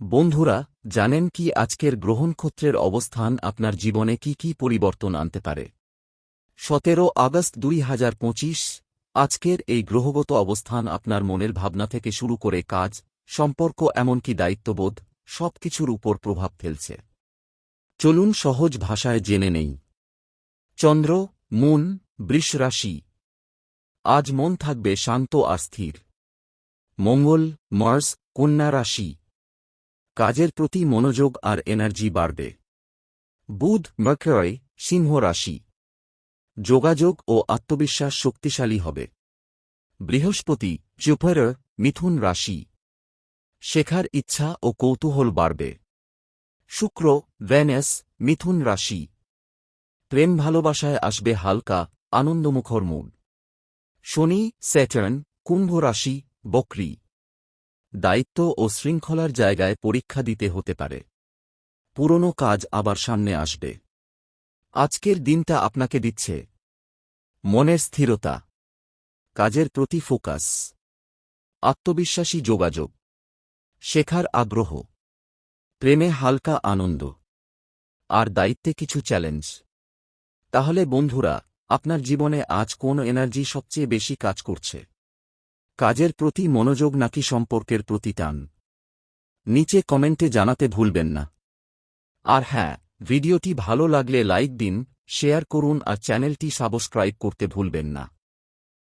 বন্ধুরা, জানেন কি আজকের গ্রহণক্ষত্রের অবস্থান আপনার জীবনে কি কি পরিবর্তন আনতে পারে? সতেরো আগস্ট দুই হাজার পঁচিশ, আজকের এই গ্রহগত অবস্থান আপনার মনের ভাবনা থেকে শুরু করে কাজ, সম্পর্ক এমনকি দায়িত্ববোধ, সবকিছুর উপর প্রভাব ফেলছে। চলুন সহজ ভাষায় জেনে নেই। চন্দ্র, মুন, বৃষ রাশি। আজ মন থাকবে শান্ত আর স্থির। মঙ্গল, মার্স, কন্যা রাশি। কাজের প্রতি মনোযোগ আর এনার্জি বাড়বে। বুধ মার্কারি সিংহ রাশি। যোগাযোগ ও আত্মবিশ্বাস শক্তিশালী হবে। বৃহস্পতি জুপিটার মিথুন রাশি। শেখার ইচ্ছা ও কৌতূহল বাড়বে। শুক্র, ভেনাস, মিথুন রাশি। প্রেম ভালোবাসায় আসবে হালকা, আনন্দমুখর মুড শনি, স্যাটার্ন, কুম্ভ রাশি, বকরি। দায়িত্ব ও শৃঙ্খলার জায়গায় পরীক্ষা দিতে হতে পারে। পুরনো কাজ আবার সামনে আসবে। আজকের দিনটা আপনাকে দিচ্ছে। মনের স্থিরতা। কাজের প্রতি ফোকাস। আত্মবিশ্বাসী যোগাযোগ। শেখার আগ্রহ। প্রেমে হালকা আনন্দ। আর দায়িত্বে কিছু চ্যালেঞ্জ। তাহলে বন্ধুরা, আপনার জীবনে আজ কোন এনার্জি সবচেয়ে বেশি কাজ করছে? কাজের প্রতি মনোযোগ নাকি সম্পর্কের প্রতি টান। নিচে কমেন্টে জানাতে ভুলবেন না। আর হ্যাঁ ভিডিওটি ভালো লাগলে লাইক দিন, শেয়ার করুন আর চ্যানেলটি সাবস্ক্রাইব করতে ভুলবেন না।